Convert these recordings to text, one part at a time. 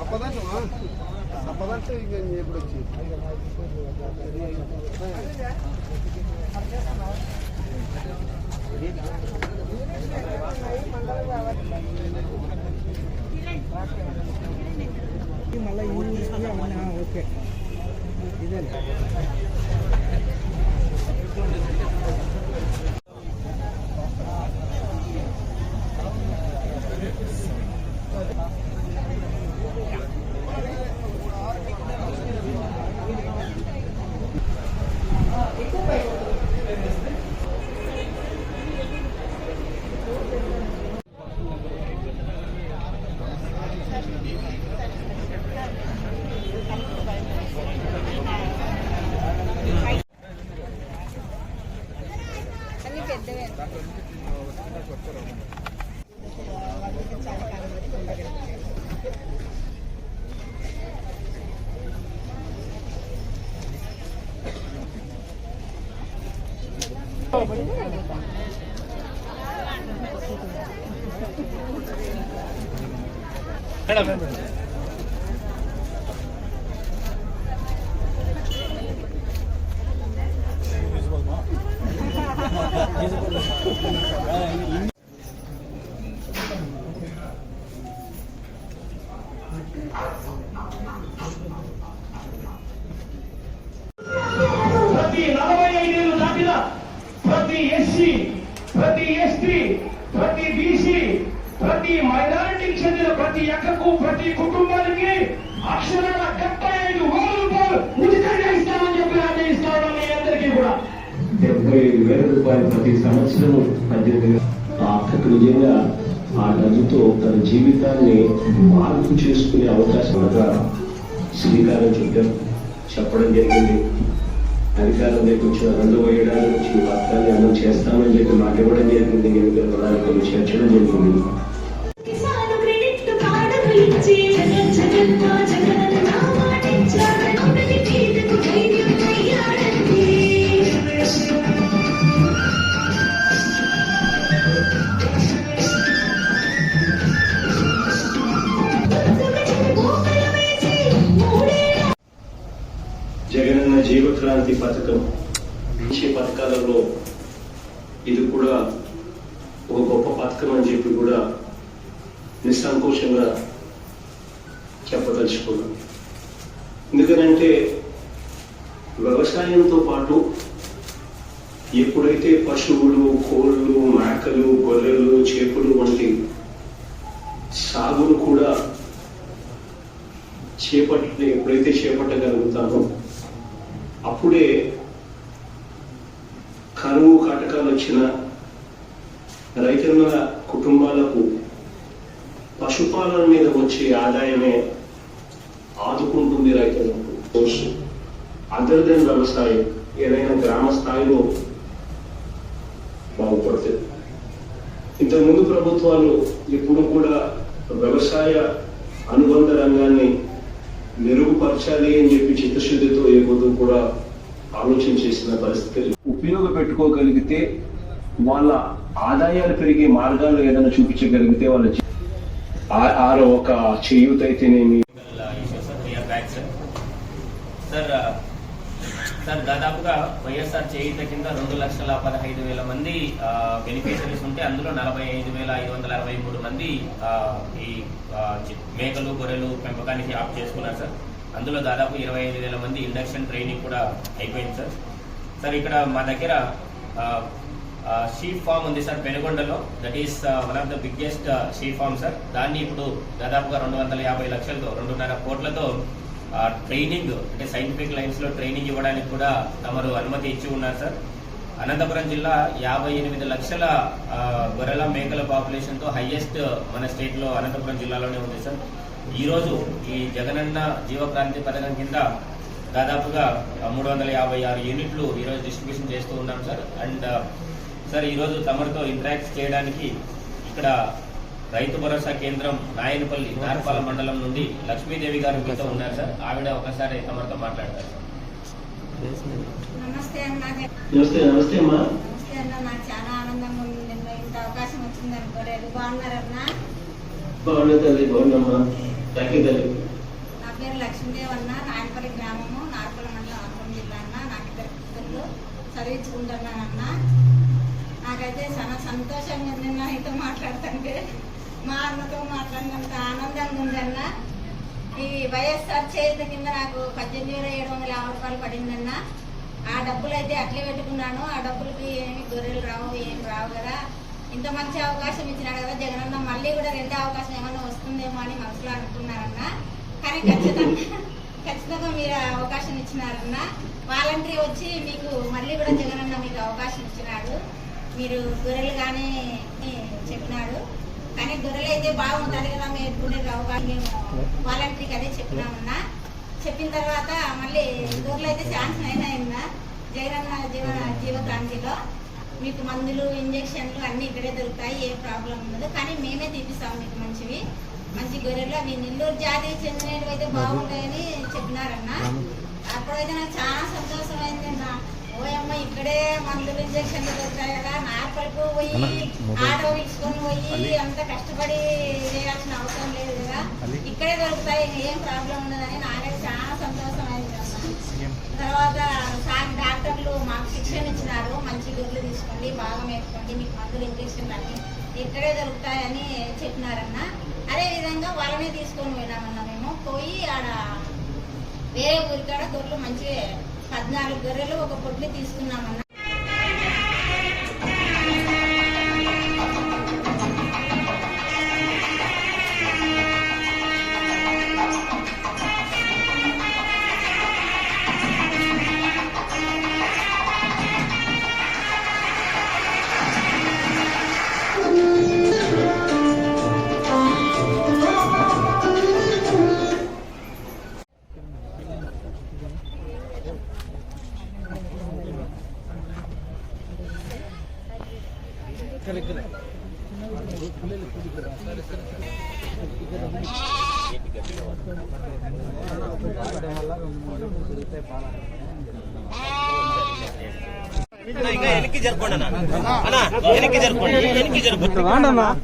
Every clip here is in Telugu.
அப்பதான் சொல்லுவான் తప్పదంటే ఇంక ఎప్పుడు వచ్చి. మళ్ళీ ఓకే ఇదే అన్ని పెద్దవే ప్రతి నలభై ఐదేళ్ళు దాటిన ప్రతి ఎస్సీ ప్రతి ఎస్టీ ప్రతి బీసీ ప్రతి మైనారిటీకి చెందిన ప్రతి ఎక్కకు ప్రతి కుటుంబానికి అక్షరాల డెబ్బై ఐదు వేల రూపాయలు ఉచితంగా ఇస్తామని చెప్పి ఆదేశిస్తామని మీ అందరికీ కూడా. డెబ్బై ఐదు వేల రూపాయలు ప్రతి సంవత్సరం పద్దెనిమిది ఆ అక్కకు నిజంగా ఆ డబ్బుతో తన జీవితాన్ని మార్పు చేసుకునే అవకాశం అనగా శ్రీకారం చుట్టాం చెప్పడం జరిగింది. అధికారంలోకి వచ్చిన రెండు వేయడానికి నుంచి ఈ అమలు చేస్తామని చెప్పి మాట ఇవ్వడం జరిగింది. ఎన్నికల ప్రణాళికలు చేర్చడం జరిగింది. జగనన్న జీవక్రాంతి పథకం. ఇచ్చే పథకాలలో ఇది కూడా ఒక గొప్ప పథకం అని చెప్పి కూడా నిస్సంకోచంగా చెప్పదలుచుకున్నాను. ఎందుకనంటే వ్యవసాయంతో పాటు ఎప్పుడైతే పశువులు కోళ్ళు మేకలు గొర్రెలు చేపలు వంటి సాగును కూడా చేపట్టి ఎప్పుడైతే చేపట్టగలుగుతానో అప్పుడే కరువు కాటకాలు వచ్చిన రైతన్న కుటుంబాలకు పశుపాలన మీద వచ్చే ఆదాయమే ఆదుకుంటుంది రైతులకు. అదర్ దెన్ వ్యవసాయం ఏదైనా గ్రామ స్థాయిలో బాగుపడుతుంది ఇంతకుముందు ప్రభుత్వాలు ఎప్పుడు కూడా వ్యవసాయ అనుబంధ రంగాన్ని మెరుగుపరచాలి అని చెప్పి చిత్తశుద్ధితో ఏ పొద్దు కూడా ఆలోచన చేసిన పరిస్థితి ఉపయోగపెట్టుకోగలిగితే వాళ్ళ ఆదాయాలు పెరిగే మార్గాలు ఏదైనా చూపించగలిగితే వాళ్ళ ఆ- ఆరో ఒక చేయూత అయితేనేమి సార్ సార్ దాదాపుగా వైఎస్ఆర్ చేయుత కింద రెండు లక్షల పదహైదు వేల మంది బెనిఫిషరీస్ ఉంటే అందులో నలభై ఐదు వేల ఐదు వందల అరవై మూడు మంది ఈ మేకలు గొర్రెలు పెంపకానికి ఆప్ చేసుకున్నారు సార్. అందులో దాదాపు ఇరవై ఐదు వేల మంది ఇండక్షన్ ట్రైనింగ్ కూడా అయిపోయింది సార్. సార్ ఇక్కడ మా దగ్గర షీప్ ఫామ్ ఉంది sir పెనుగొండలో. That is one of the biggest sheep farm sir. దాన్ని ఇప్పుడు దాదాపుగా రెండు వందల యాభై లక్షలతో రెండున్నర కోట్లతో ట్రైనింగ్ అంటే సైంటిఫిక్ లైన్స్లో ట్రైనింగ్ ఇవ్వడానికి కూడా తమరు అనుమతి ఇచ్చి ఉన్నారు సార్ అనంతపురం జిల్లా యాభై ఎనిమిది లక్షల గొర్రెల మేకల పాపులేషన్తో హైయెస్ట్ మన స్టేట్లో అనంతపురం జిల్లాలోనే ఉంది సార్ ఈ రోజు ఈ జగనన్న జీవక్రాంతి పథకం కింద దాదాపుగా మూడు వందల యాభై ఆరు యూనిట్లు ఈరోజు డిస్ట్రిబ్యూషన్ చేస్తూ ఉన్నాం సార్ అండ్ సార్ ఈరోజు తమరితో ఇంటరాక్ట్ చేయడానికి ఇక్కడ రైతు భరోసా కేంద్రం నాయనపల్లి నార్పాల మండలం నుండి లక్ష్మీదేవి గారు మీతో ఉన్నారు సార్. ఆవిడ ఒకసారి తమరితో మాట్లాడతారు నమస్తే అన్న. నమస్తే నమస్తే అమ్మా. నమస్తే అన్న. నాకు చాలా ఆనందంగా ఉంది. నిన్న ఇంత అవకాశం వచ్చింది అనుకోలేదు. బాగున్నారన్న బాగున్నా తల్లి బాగున్నామ్మా. థ్యాంక్ తల్లి. నా పేరు లక్ష్మీదేవి అన్న. నాయనపల్లి గ్రామము నార్పల్లి మండలం అన్నం జిల్లా అన్న. నాకు ఇద్దరు చదివించుకుంటున్నానన్న నాకైతే చాలా సంతోషంగా ఉంది నిన్న ఆయనతో మాట్లాడుతుంటే. మా అన్నతో మాట్లాడినంత ఆనందంగా ఉందన్న. ఈ వైఎస్ఆర్ చేతి కింద నాకు పద్దెనిమిది వేల ఏడు వందల యాభై రూపాయలు పడిందన్న. ఆ డబ్బులు అయితే అట్లే పెట్టుకున్నాను. ఆ డబ్బులకి ఏమి గొర్రెలు రావు ఏం రావు కదా. ఇంత మంచి అవకాశం ఇచ్చినాడు కదా జగనన్న. మళ్ళీ కూడా రెండో అవకాశం ఏమైనా వస్తుందేమో అని మనసులో అనుకున్నారన్న. కానీ ఖచ్చితంగా ఖచ్చితంగా మీరు అవకాశం ఇచ్చినారన్న. వాలంటరీ వచ్చి మీకు మళ్ళీ కూడా జగనన్న మీకు అవకాశం ఇచ్చినాడు. మీరు గొర్రెలు కానీ చెప్పినాడు. కానీ గొర్రెలు అయితే బాగుంటుంది కదా మేపుకునే కానీ మేము వాలంటరీకి అదే చెప్పినామన్నా చెప్పిన తర్వాత మళ్ళీ గొర్రెలు అయితే శాంక్షన్ అయినాయన్నా జగనన్న జీవ జీవక్రాంతిలో మీకు మందులు ఇంజక్షన్లు అన్నీ ఇక్కడే దొరుకుతాయి ఏ ప్రాబ్లం ఉండదు. కానీ మేమే తీపిస్తాం మీకు మంచివి. మంచి గొర్రెలు. అవి నెల్లూరు జాతికి చెందినవి అయితే బాగుంటాయని చెప్పినారన్న. అప్పుడైతే నాకు చాలా సంతోషం అయిందన్నా ఓయమ్మ ఇక్కడే మందులు ఇంజక్షన్లు కదా. నార్పల్కు పోయి ఆటో ఇచ్చుకొని పోయి అంత కష్టపడి చేయాల్సిన అవసరం లేదు కదా. ఇక్కడే దొరుకుతాయి ఏం ప్రాబ్లం ఉండదని నాకైతే చాలా సంతోషం అయింది తర్వాత సార్ డాక్టర్లు మాకు శిక్షణ ఇచ్చినారు. మంచి గుడ్లు తీసుకోండి బాగా మేసుకోండి మీకు మందులు ఇంజక్షన్లు అన్ని ఇక్కడే దొరుకుతాయని చెప్పినారన్న. అదే విధంగా వాళ్ళనే తీసుకొని పోయినామన్న మేము. పోయి ఆడ వేరే ఊరికాడ గొర్రెలు మంచి పద్నాలుగు గొర్రెలు ఒక పొట్లు తీసుకున్నామన్న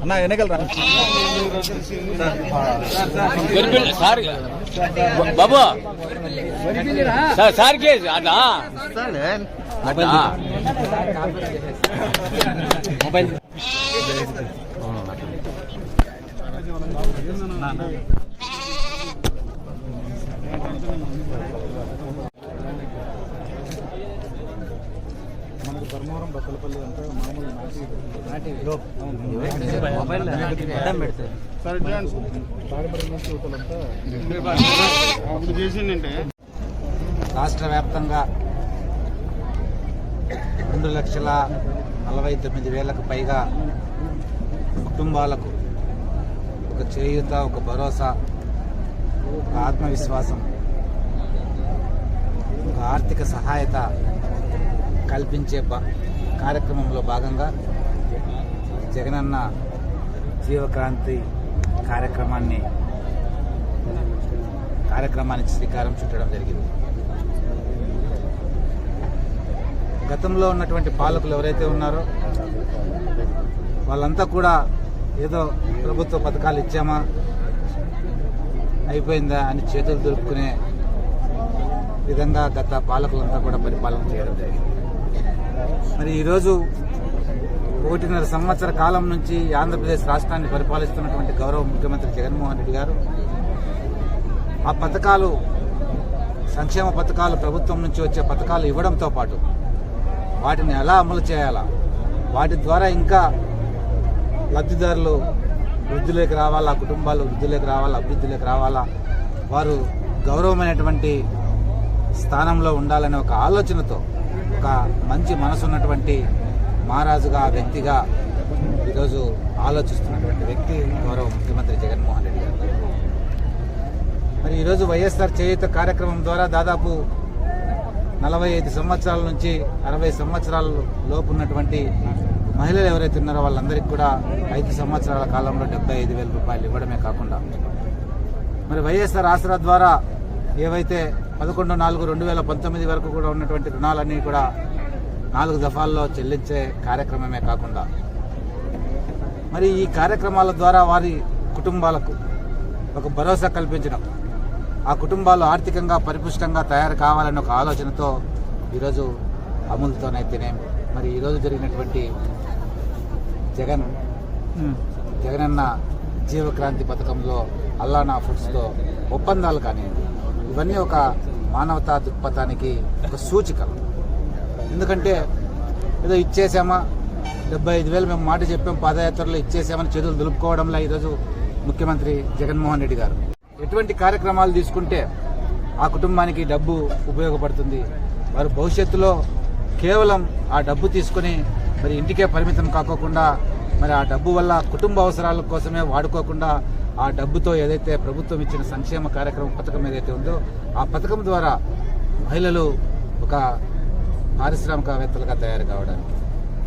అన్న వెనకలరా బాబు సార్ సార్కి అదా మొబైల్ మనకు ధర్మవరం బత్తలపల్లి అంటే మామూలు నాటి సరే తాడిపల్లి నుంచి యువతలంతా అప్పుడు చేసిందంటే రాష్ట్ర వ్యాప్తంగా రెండు లక్షల నలభై తొమ్మిది వేలకు పైగా కుటుంబాలకు ఒక చేయూత ఒక భరోసా ఒక ఆత్మవిశ్వాసం ఆర్థిక సహాయత కల్పించే కార్యక్రమంలో భాగంగా జగనన్న జీవక్రాంతి కార్యక్రమాన్ని కార్యక్రమానికి శ్రీకారం చుట్టడం జరిగింది. గతంలో ఉన్నటువంటి పాలకులు ఎవరైతే ఉన్నారో వాళ్ళంతా కూడా ఏదో ప్రభుత్వ పథకాలు ఇచ్చామా అయిపోయిందా అని చేతులు దొరుకునే విధంగా గత పాలకులంతా కూడా పరిపాలన చేయడం జరిగింది. మరి ఈరోజు ఒకటిన్నర సంవత్సర కాలం నుంచి ఆంధ్రప్రదేశ్ రాష్ట్రాన్ని పరిపాలిస్తున్నటువంటి గౌరవ ముఖ్యమంత్రి జగన్మోహన్ రెడ్డి గారు ఆ పథకాలు సంక్షేమ పథకాలు ప్రభుత్వం నుంచి వచ్చే పథకాలు ఇవ్వడంతో పాటు వాటిని ఎలా అమలు చేయాలా వాటి ద్వారా ఇంకా లబ్ధిదారులు వృద్ధిలోకి రావాలా కుటుంబాలు వృద్ధిలోకి రావాలా అభివృద్ధిలోకి రావాలా వారు గౌరవమైనటువంటి స్థానంలో ఉండాలనే ఒక ఆలోచనతో ఒక మంచి మనసు ఉన్నటువంటి మహారాజుగా వ్యక్తిగా ఈరోజు ఆలోచిస్తున్నటువంటి వ్యక్తి గౌరవ ముఖ్యమంత్రి జగన్మోహన్ రెడ్డి గారు. మరి ఈరోజు వైఎస్ఆర్ చేయూత కార్యక్రమం ద్వారా దాదాపు నలభై ఐదు సంవత్సరాల నుంచి అరవై సంవత్సరాల లోపు ఉన్నటువంటి మహిళలు ఎవరైతే ఉన్నారో వాళ్ళందరికీ కూడా ఐదు సంవత్సరాల కాలంలో డెబ్బై ఐదు వేల రూపాయలు ఇవ్వడమే కాకుండా మరి వైఎస్ఆర్ ఆసరా ద్వారా ఏవైతే పదకొండు నాలుగు రెండు వేల పంతొమ్మిది వరకు కూడా ఉన్నటువంటి రుణాలన్నీ కూడా నాలుగు దఫాల్లో చెల్లించే కార్యక్రమమే కాకుండా. మరి ఈ కార్యక్రమాల ద్వారా వారి కుటుంబాలకు ఒక భరోసా కల్పించడం ఆ కుటుంబాలు ఆర్థికంగా పరిపుష్టంగా తయారు కావాలనే ఒక ఆలోచనతో ఈరోజు అమలుతోనైతేనే మరి ఈరోజు జరిగినటువంటి జగన్ జగనన్న జీవక్రాంతి పథకంలో అల్లానా ఫుడ్స్తో ఒప్పందాలు కానివ్వండి ఇవన్నీ ఒక మానవతా దృక్పథానికి ఒక సూచిక ఎందుకంటే ఏదో ఇచ్చేసామా డెబ్బై ఐదు వేలు మేము మాట చెప్పాం పాదయాత్రలో ఇచ్చేసామని చేతులు దులుపుకోవడంలో ఈరోజు ముఖ్యమంత్రి జగన్మోహన్ రెడ్డి గారు. ఎటువంటి కార్యక్రమాలు తీసుకుంటే ఆ కుటుంబానికి డబ్బు ఉపయోగపడుతుంది. వారు భవిష్యత్తులో కేవలం ఆ డబ్బు తీసుకుని మరి ఇంటికే పరిమితం కాకోకుండా మరి ఆ డబ్బు వల్ల కుటుంబ అవసరాల కోసమే వాడుకోకుండా ఆ డబ్బుతో ఏదైతే ప్రభుత్వం ఇచ్చిన సంక్షేమ కార్యక్రమం పథకం ఏదైతే ఉందో ఆ పథకం ద్వారా మహిళలు ఒక పారిశ్రామికవేత్తలుగా తయారు కావడానికి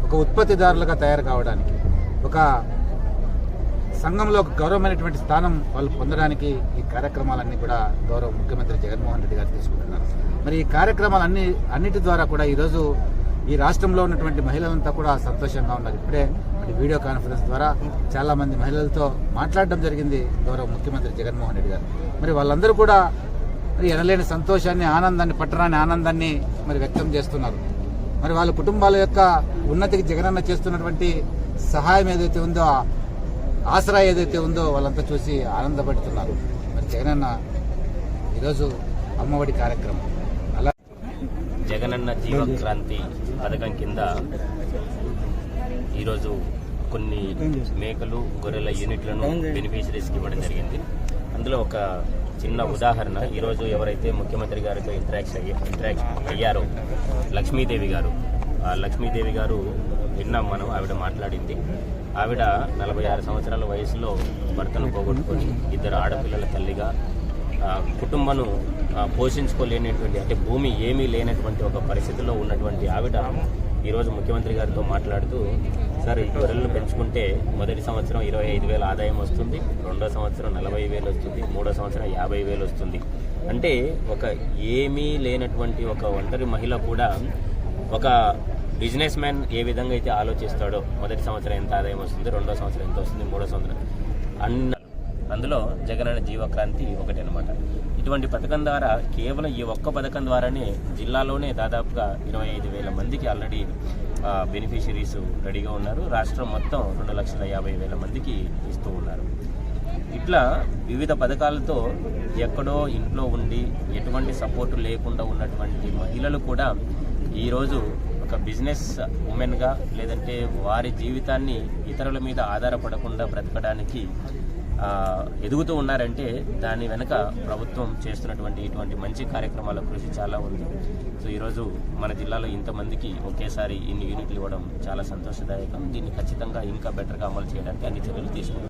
ఒక ఉత్పత్తిదారులుగా తయారు కావడానికి ఒక సంఘంలో ఒక గౌరవమైనటువంటి స్థానం వాళ్ళు పొందడానికి ఈ కార్యక్రమాలన్నీ కూడా గౌరవ ముఖ్యమంత్రి జగన్మోహన్ రెడ్డి గారు తీసుకుంటున్నారు. మరి ఈ కార్యక్రమాలన్నీ అన్నిటి ద్వారా కూడా ఈరోజు ఈ రాష్ట్రంలో ఉన్నటువంటి మహిళలంతా కూడా సంతోషంగా ఉన్నారు. ఇప్పుడే వీడియో కాన్ఫరెన్స్ ద్వారా చాలా మంది మహిళలతో మాట్లాడడం జరిగింది గౌరవ ముఖ్యమంత్రి జగన్మోహన్ రెడ్డి గారు. మరి వాళ్ళందరూ కూడా మరి ఎనలేని సంతోషాన్ని ఆనందాన్ని పట్టరాని ఆనందాన్ని మరి వ్యక్తం చేస్తున్నారు. మరి వాళ్ళ కుటుంబాల యొక్క ఉన్నతికి జగనన్న చేస్తున్నటువంటి సహాయం ఏదైతే ఉందో ఆసరా ఏదైతే ఉందో వాళ్ళంతా చూసి ఆనందపడుతున్నారు. మరి జగనన్న ఈరోజు అమ్మఒడి కార్యక్రమం. అలా జగనన్న జీవక్రాంతి పథకం కింద ఈరోజు కొన్ని మేకలు గొర్రెల యూనిట్లను బెనిఫిషరీస్కి ఇవ్వడం జరిగింది. అందులో ఒక చిన్న ఉదాహరణ ఈరోజు ఎవరైతే ముఖ్యమంత్రి గారితో ఇంటరాక్ట్ అయ్యే ఇంటరాక్ట్ అయ్యారో లక్ష్మీదేవి గారు ఆ లక్ష్మీదేవి గారు విన్నాం మనం ఆవిడ మాట్లాడింది. ఆవిడ నలభై ఆరు సంవత్సరాల వయసులో భర్తను పోగొట్టుకొని ఇద్దరు ఆడపిల్లల తల్లిగా కుటుంబను పోషించుకోలేనటువంటి అంటే భూమి ఏమీ లేనటువంటి ఒక పరిస్థితిలో ఉన్నటువంటి ఆవిడ ఈరోజు ముఖ్యమంత్రి గారితో మాట్లాడుతూ సార్ ఈ గొర్రెలను పెంచుకుంటే మొదటి సంవత్సరం ఇరవై ఐదు వేల ఆదాయం వస్తుంది రెండో సంవత్సరం నలభై వేలు వస్తుంది మూడో సంవత్సరం యాభై వేలు వస్తుంది. అంటే ఒక ఏమీ లేనటువంటి ఒక ఒంటరి మహిళ కూడా ఒక బిజినెస్ మ్యాన్ ఏ విధంగా అయితే ఆలోచిస్తాడో మొదటి సంవత్సరం ఎంత ఆదాయం వస్తుంది రెండో సంవత్సరం ఎంత వస్తుంది మూడో సంవత్సరం అన్న అందులో జగనన్న జీవక్రాంతి ఒకటి అనమాట ఇటువంటి పథకం ద్వారా కేవలం ఈ ఒక్క పథకం ద్వారానే జిల్లాలోనే దాదాపుగా ఇరవై ఐదు వేల మందికి ఆల్రెడీ బెనిఫిషరీస్ రెడీగా ఉన్నారు. రాష్ట్రం మొత్తం రెండు లక్షల యాభై వేల మందికి ఇస్తూ ఉన్నారు. ఇట్లా వివిధ పథకాలతో ఎక్కడో ఇంట్లో ఉండి ఎటువంటి సపోర్టు లేకుండా ఉన్నటువంటి మహిళలు కూడా ఈరోజు ఒక బిజినెస్ ఉమెన్గా లేదంటే వారి జీవితాన్ని ఇతరుల మీద ఆధారపడకుండా బ్రతకడానికి ఎదుగుతూ ఉన్నారంటే దాని వెనుక ప్రభుత్వం చేస్తున్నటువంటి ఇటువంటి మంచి కార్యక్రమాల కృషి చాలా ఉంది. సో ఈరోజు మన జిల్లాలో ఇంతమందికి ఒకేసారి ఇన్ని యూనిట్లు ఇవ్వడం చాలా సంతోషదాయకం. దీన్ని ఖచ్చితంగా ఇంకా బెటర్గా అమలు చేయడానికి అన్ని చర్యలు తీసుకుంటాం.